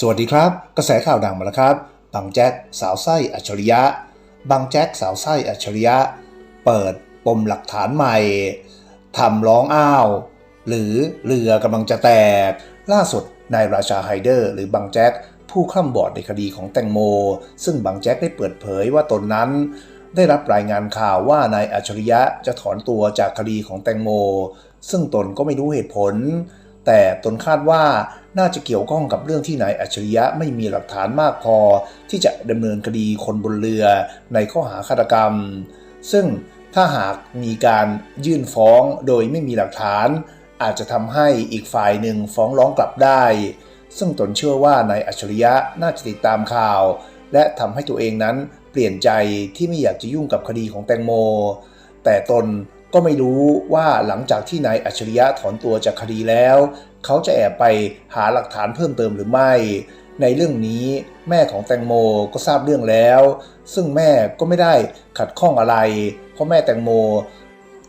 สวัสดีครับ กระแสข่าวดังมาแล้วครับบางแจ็คสาวไส้อัจฉริยะบางแจ็คสาวไส้อัจฉริยะ เปิดปมหลักฐานใหม่ทำร้องอ้าว หรือเรือกำลังจะแตก ล่าสุดนายราชาไฮเดอร์หรือบางแจ็คผู้ข้ามบอร์ดในคดีของแตงโม ซึ่งบางแจ็คได้เปิดเผยว่าตนนั้น ได้รับรายงานข่าวว่านายอัจฉริยะจะถอนตัวจากคดีของแตงโม ซึ่งตนก็ไม่รู้เหตุผล แต่ตนคาดว่า น่าจะเกี่ยวข้องกับเรื่องที่นายอัจฉริยะไม่มีหลักฐานมากพอ ที่จะดำเนินคดีคนบนเรือในข้อหาฆาตกรรม ซึ่งถ้าหากมีการยื่นฟ้องโดยไม่มีหลักฐาน อาจจะทำให้อีกฝ่ายหนึ่งฟ้องร้องกลับได้ ซึ่งตนเชื่อว่านายอัจฉริยะน่าจะติดตามข่าว และทำให้ตัวเองนั้นเปลี่ยนใจที่ไม่อยากจะยุ่งกับคดีของแตงโม แต่ตน ก็ไม่รู้ว่าหลังจากที่นายอัจฉริยะถอนตัวจากคดีแล้ว เขาจะแอบไปหาหลักฐานเพิ่มเติมหรือไม่ ในเรื่องนี้แม่ของแตงโมก็ทราบเรื่องแล้ว ซึ่งแม่ก็ไม่ได้ขัดข้องอะไร เพราะแม่แตงโม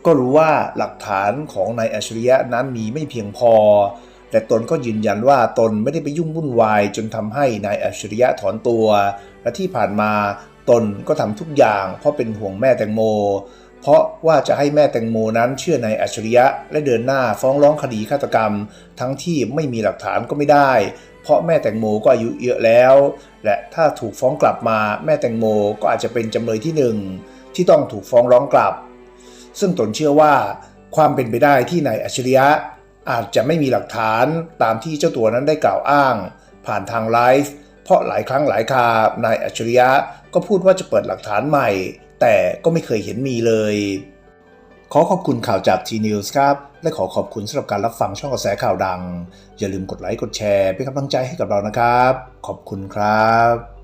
ก็รู้ว่าหลักฐานของนายอัจฉริยะนั้นมีไม่เพียงพอ แต่ตนก็ยืนยันว่าตนไม่ได้ไปยุ่งวุ่นวายจนทำให้นายอัจฉริยะถอนตัว และที่ผ่านมาตนก็ทำทุกอย่างเพราะเป็นห่วงแม่แตงโม เพราะว่าจะให้แม่แตงโมนั้นเชื่อในอัจฉริยะ และเดินหน้าฟ้องร้องคดีฆาตกรรม ทั้งที่ไม่มีหลักฐานก็ไม่ได้ เพราะแม่แตงโมก็อายุเยอะแล้ว และถ้าถูกฟ้องกลับมาแม่แตงโมก็อาจจะเป็นจำเลยที่หนึ่งที่ต้องถูกฟ้องร้องกลับ ซึ่งตนเชื่อว่า ความเป็นไปได้ที่นายอัจฉริยะ อาจจะไม่มีหลักฐานตามที่เจ้าตัวนั้นได้กล่าวอ้าง ผ่านทางไลฟ์ เพราะหลายครั้งหลายครานายอัจฉริยะก็พูดว่าจะเปิดหลักฐานใหม่ แต่ก็ไม่เคยเห็นมีเลย ขอขอบคุณข่าวจาก T-News ครับ และขอขอบคุณสำหรับการรับฟังช่องกระแสข่าวดัง อย่าลืมกดไลค์กดแชร์เป็นกำลังใจให้กับเรานะครับ ขอบคุณครับ